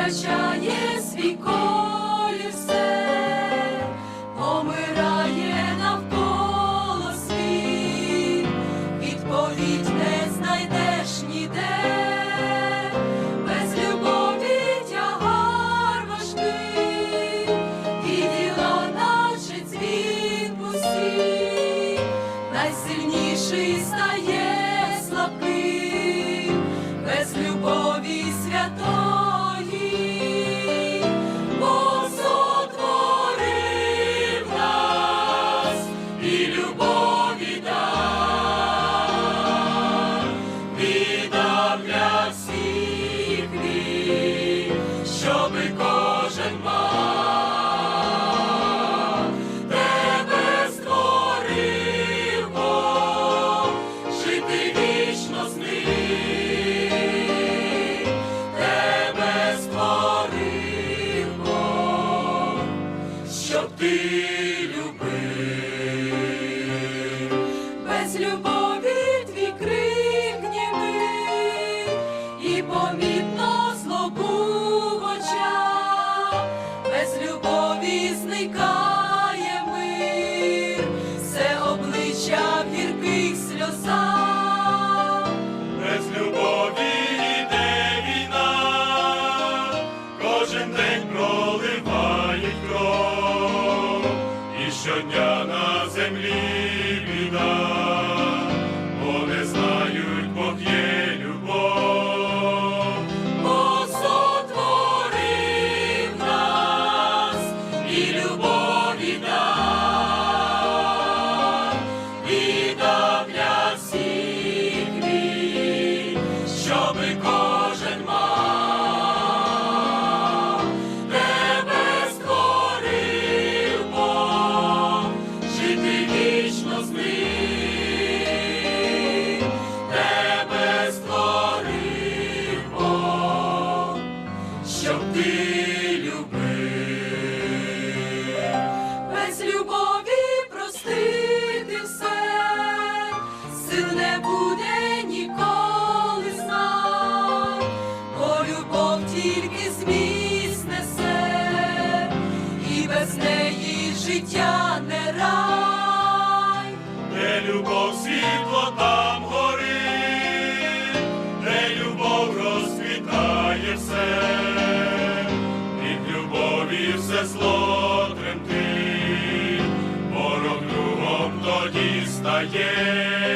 втрачає свій колір все, помирає навколо світ, відповідь не знайдеш ніде, без любові тягар важкий, і діла наче дзвін пустий, найсильніший стає і помітно злобу без любові зникає мир, обличчя в гірких сльозах. Без любові йде війна, кожен день проливає кров, і щодня без неї життя не рай. Де любов світло там горить, де любов розквітає все, від любові все зло тремтить, ворог другом тоді стає.